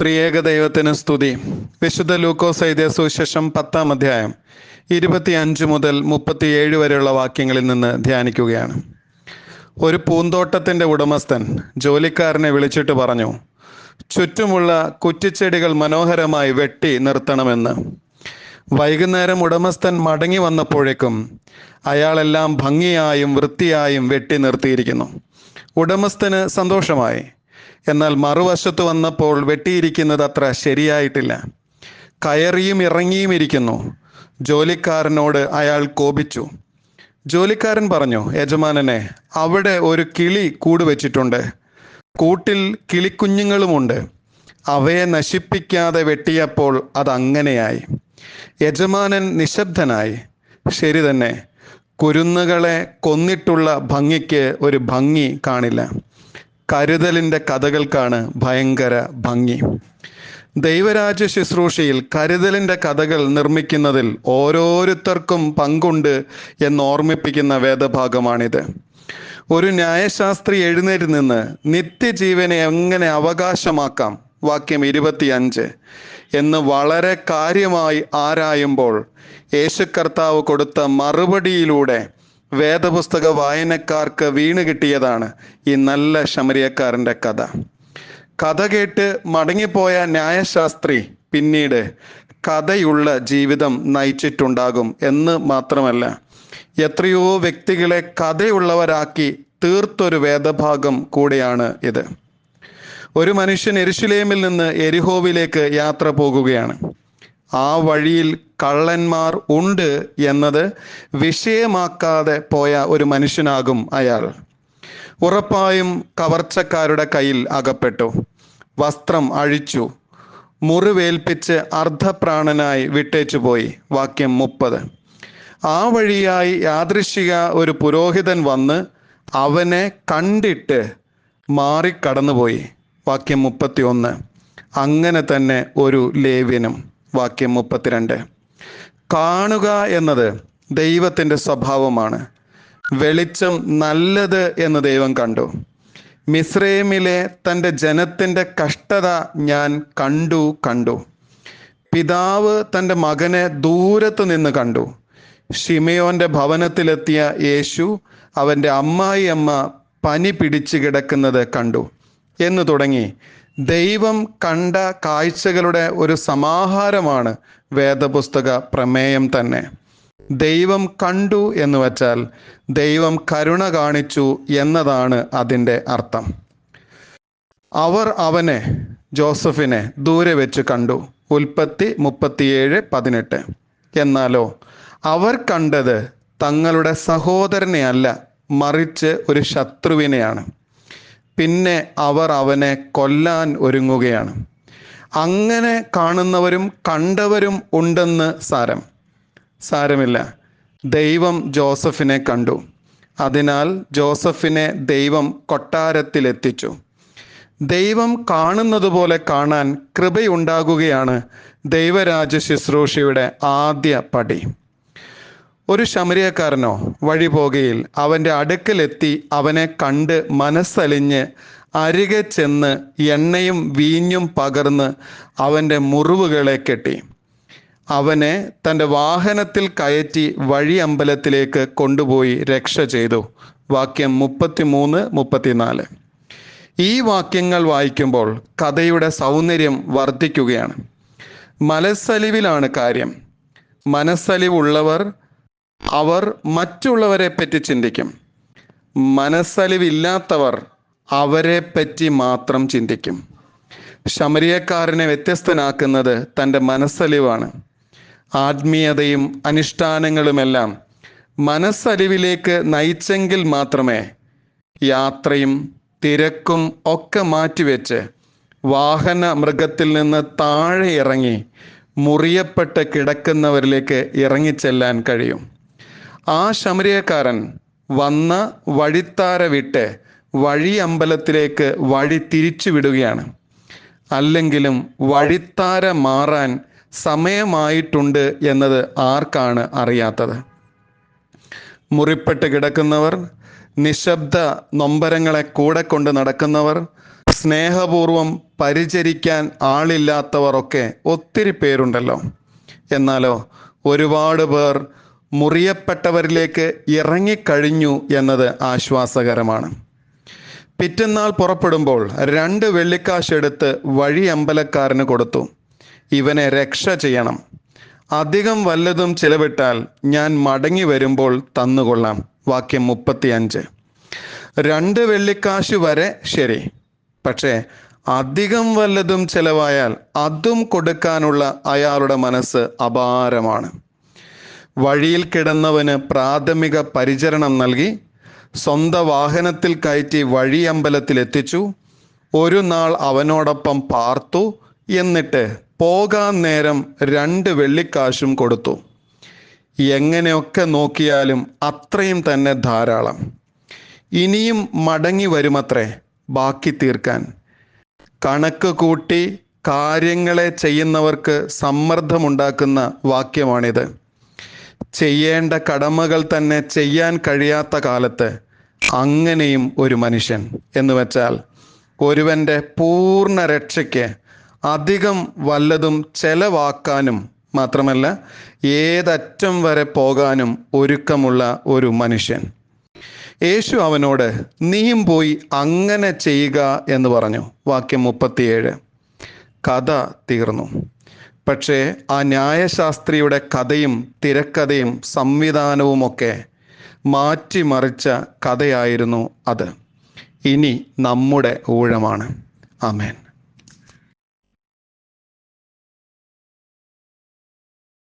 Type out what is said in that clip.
ത്രിയേക ദൈവത്തിന് സ്തുതി. വിശുദ്ധ ലൂക്കോസ് എഴുതിയ സുശേഷം പത്താം അധ്യായം ഇരുപത്തി അഞ്ച് മുതൽ മുപ്പത്തിയേഴ് വരെയുള്ള വാക്യങ്ങളിൽ നിന്ന് ധ്യാനിക്കുകയാണ്. ഒരു പൂന്തോട്ടത്തിന്റെ ഉടമസ്ഥൻ ജോലിക്കാരനെ വിളിച്ചിട്ട് പറഞ്ഞു ചുറ്റുമുള്ള കുറ്റിച്ചെടികൾ മനോഹരമായി വെട്ടി നിർത്തണമെന്ന്. വൈകുന്നേരം ഉടമസ്ഥൻ മടങ്ങി വന്നപ്പോഴേക്കും അയാളെല്ലാം ഭംഗിയായും വൃത്തിയായും വെട്ടി നിർത്തിയിരിക്കുന്നു. ഉടമസ്ഥന് സന്തോഷമായി. എന്നാൽ മറുവശത്ത് വന്നപ്പോൾ വെട്ടിയിരിക്കുന്നത് അത്ര ശരിയായിട്ടില്ല. കയറിയും ഇറങ്ങിയും ഇരിക്കുന്നു. ജോലിക്കാരനോട് അയാൾ കോപിച്ചു. ജോലിക്കാരൻ പറഞ്ഞു യജമാനനെ അവിടെ ഒരു കിളി കൂട് വെച്ചിട്ടുണ്ട്. കൂട്ടിൽ കിളിക്കുഞ്ഞുങ്ങളുമുണ്ട്. അവയെ നശിപ്പിക്കാതെ വെട്ടിയപ്പോൾ അതങ്ങനെയായി യജമാനൻ നിശബ്ദനായി. ശരി തന്നെ കുരുന്നുകളെ കൊന്നിട്ടുള്ള ഭംഗിക്ക് ഒരു ഭംഗി കാണില്ല. കരുതലിന്റെ കഥകൾക്കാണ് ഭയങ്കര ഭംഗി. ദൈവരാജ്യ ശുശ്രൂഷയിൽ കരുതലിന്റെ കഥകൾ നിർമ്മിക്കുന്നതിൽ ഓരോരുത്തർക്കും പങ്കുണ്ട് എന്ന് ഓർമ്മിപ്പിക്കുന്ന വേദഭാഗമാണിത്. ഒരു ന്യായശാസ്ത്രി എഴുന്നേറ്റ് നിന്ന് നിത്യജീവനെ എങ്ങനെ അവകാശമാക്കാം? വാക്യം ഇരുപത്തിയഞ്ച്. എന്ന് വളരെ കാര്യമായി ആരായുമ്പോൾ യേശു കർത്താവ് കൊടുത്ത മറുപടിയിലൂടെ വേദപുസ്തക വായനക്കാർക്ക് വീണ് കിട്ടിയതാണ് ഈ നല്ല ശമരിയക്കാരന്റെ കഥ. കഥ കേട്ട് മടങ്ങിപ്പോയ ന്യായശാസ്ത്രി പിന്നീട് കഥയുള്ള ജീവിതം നയിച്ചിട്ടുണ്ടാകും എന്ന് മാത്രമല്ല എത്രയോ വ്യക്തികളെ കഥയുള്ളവരാക്കി തീർത്തൊരു വേദഭാഗം കൂടെയാണ് ഇത്. ഒരു മനുഷ്യൻ എരിശുലേമിൽ നിന്ന് എരിഹോവിലേക്ക് യാത്ര പോകുകയാണ്. ആ വഴിയിൽ കള്ളന്മാർ ഉണ്ട് എന്നത് വിഷയമാക്കാതെ പോയ ഒരു മനുഷ്യനാകും അയാൾ. ഉറപ്പായും കവർച്ചക്കാരുടെ കയ്യിൽ അകപ്പെട്ടു. വസ്ത്രം അഴിച്ചു. മുറിവേൽപ്പിച്ച് അർദ്ധപ്രാണനായി വിട്ടേച്ചു പോയി. വാക്യം മുപ്പത്. ആ വഴിയായി യാദൃശിക ഒരു പുരോഹിതൻ വന്ന് അവനെ കണ്ടിട്ട് മാറിക്കടന്നുപോയി. വാക്യം മുപ്പത്തി ഒന്ന് അങ്ങനെ തന്നെ ഒരു ലേവ്യനും. വാക്യം മുപ്പത്തിരണ്ട്. കാണുക എന്നത് ദൈവത്തിന്റെ സ്വഭാവമാണ്. വെളിച്ചം നല്ലത് എന്ന് ദൈവം കണ്ടു. മിസ്രൈമിലെ തന്റെ ജനത്തിന്റെ കഷ്ടത ഞാൻ കണ്ടു കണ്ടു. പിതാവ് തന്റെ മകനെ ദൂരത്ത് നിന്ന് കണ്ടു. ഷിമയോന്റെ ഭവനത്തിലെത്തിയ യേശു അവന്റെ അമ്മായി അമ്മ പനി പിടിച്ചു കിടക്കുന്നത് കണ്ടു. എന്ന് തുടങ്ങി. ദൈവം കണ്ട കാഴ്ചകളുടെ ഒരു സമാഹാരമാണ് വേദപുസ്തക പ്രമേയം തന്നെ. ദൈവം കണ്ടു എന്ന് വച്ചാൽ ദൈവം കരുണ കാണിച്ചു എന്നതാണ് അതിന്റെ അർത്ഥം. അവർ അവനെ ജോസഫിനെ ദൂരെ വെച്ച് കണ്ടു. ഉൽപ്പത്തി മുപ്പത്തിയേഴ് പതിനെട്ട്. എന്നാലോ അവർ കണ്ടത് തങ്ങളുടെ സഹോദരനെ അല്ല മറിച്ച് ഒരു ശത്രുവിനെയാണ്. പിന്നെ അവർ അവനെ കൊല്ലാൻ ഒരുങ്ങുകയാണ്. അങ്ങനെ കാണുന്നവരും കണ്ടവരും ഉണ്ടെന്ന് സാരം. സാരമില്ല. ദൈവം ജോസഫിനെ കണ്ടു. അതിനാൽ ജോസഫിനെ ദൈവം കൊട്ടാരത്തിലെത്തിച്ചു. ദൈവം കാണുന്നത് പോലെ കാണാൻ കൃപയുണ്ടാകുകയാണ് ദൈവരാജ ശുശ്രൂഷയുടെ ആദ്യ പടി. ഒരു ശമരിയക്കാരനോ വഴി പോകയിൽ അവന്റെ അടുക്കലെത്തി അവനെ കണ്ട് മനസ്സലിഞ്ഞ് അരികെ ചെന്ന് എണ്ണയും വീഞ്ഞും പകർന്ന് അവന്റെ മുറിവുകളെ കെട്ടി. അവനെ തന്റെ വാഹനത്തിൽ കയറ്റി വഴി അമ്പലത്തിലേക്ക് കൊണ്ടുപോയി രക്ഷ ചെയ്തു. വാക്യം മുപ്പത്തിമൂന്ന് മുപ്പത്തിനാല്. ഈ വാക്യങ്ങൾ വായിക്കുമ്പോൾ കഥയുടെ സൗന്ദര്യം വർദ്ധിക്കുകയാണ്. മനസ്സലിവിലാണ് കാര്യം. മനസ്സലിവുള്ളവർ അവർ മറ്റുള്ളവരെ പറ്റി ചിന്തിക്കും. മനസ്സലിവില്ലാത്തവർ അവരെ പറ്റി മാത്രം ചിന്തിക്കും. ശമരിയക്കാരനെ വ്യത്യസ്തനാക്കുന്നത് തന്റെ മനസ്സലിവാണ്. ആത്മീയതയും അനുഷ്ഠാനങ്ങളുമെല്ലാം മനസ്സലിവിലേക്ക് നയിച്ചെങ്കിൽ മാത്രമേ യാത്രയും തിരക്കും ഒക്കെ മാറ്റിവെച്ച് വാഹന മൃഗത്തിൽ നിന്ന് താഴെ ഇറങ്ങി മുറിയപ്പെട്ട് കിടക്കുന്നവരിലേക്ക് ഇറങ്ങിച്ചെല്ലാൻ കഴിയും. ആ ശമരിയക്കാരൻ വന്ന വഴിത്താര വിട്ട് വഴി അമ്പലത്തിലേക്ക് വഴി തിരിച്ചു വിടുകയാണ്. അല്ലെങ്കിലും വഴിത്താര മാറാൻ സമയമായിട്ടുണ്ട് എന്നത് ആർക്കാണ് അറിയാത്തത്? മുറിപ്പെട്ട് കിടക്കുന്നവർ നിശബ്ദ നൊമ്പരങ്ങളെ കൂടെ കൊണ്ട് നടക്കുന്നവർ സ്നേഹപൂർവം പരിചരിക്കാൻ ആളില്ലാത്തവർ ഒക്കെ ഒത്തിരി പേരുണ്ടല്ലോ. എന്നാലോ ഒരുപാട് പേർ മുറിയപ്പെട്ടവരിലേക്ക് ഇറങ്ങിക്കഴിഞ്ഞു എന്നത് ആശ്വാസകരമാണ്. പിറ്റന്നാൾ പുറപ്പെടുമ്പോൾ രണ്ട് വെള്ളിക്കാശ് എടുത്ത് വഴി അമ്പലക്കാരന് കൊടുത്തു. ഇവനെ രക്ഷ ചെയ്യണം. അധികം വല്ലതും ചിലവിട്ടാൽ ഞാൻ മടങ്ങി വരുമ്പോൾ തന്നുകൊള്ളാം. വാക്യം മുപ്പത്തിയഞ്ച്. രണ്ട് വെള്ളിക്കാശ് വരെ ശരി. പക്ഷേ അധികം വല്ലതും ചിലവായാൽ അതും കൊടുക്കാനുള്ള അയാളുടെ മനസ്സ് അപാരമാണ്. വഴിയിൽ കിടന്നവന് പ്രാഥമിക പരിചരണം നൽകി സ്വന്തം വാഹനത്തിൽ കയറ്റി വഴിയമ്പലത്തിൽ എത്തിച്ചു. ഒരു നാൾ അവനോടൊപ്പം പാർത്തു. എന്നിട്ട് പോകാൻ നേരം രണ്ട് വെള്ളിക്കാശും കൊടുത്തു. എങ്ങനെയൊക്കെ നോക്കിയാലും അത്രയും തന്നെ ധാരാളം. ഇനിയും മടങ്ങി വരുമത്രേ ബാക്കി തീർക്കാൻ. കണക്ക് കൂട്ടി കാര്യങ്ങളെ ചെയ്യുന്നവർക്ക് സമ്മർദ്ദമുണ്ടാക്കുന്ന വാക്യമാണിത്. ചെയ്യേണ്ട കടമകൾ തന്നെ ചെയ്യാൻ കഴിയാത്ത കാലത്ത് അങ്ങനെയും ഒരു മനുഷ്യൻ എന്ന് വെച്ചാൽ ഒരുവന്റെ പൂർണ രക്ഷയ്ക്ക് അധികം വല്ലതും ചെലവാക്കാനും മാത്രമല്ല ഏതറ്റം വരെ പോകാനും ഒരുക്കമുള്ള ഒരു മനുഷ്യൻ. യേശു അവനോട് നീയും പോയി അങ്ങനെ ചെയ്യുക എന്ന് പറഞ്ഞു. വാക്യം മുപ്പത്തിയേഴ്. കഥ തീർന്നു. പക്ഷേ ആ ന്യായശാസ്ത്രിയുടെ കഥയും തിരക്കഥയും സംവിധാനവുമൊക്കെ മാറ്റിമറിച്ച കഥയായിരുന്നു അത്. ഇനി നമ്മുടെ ഊഴമാണ്. ആമേൻ.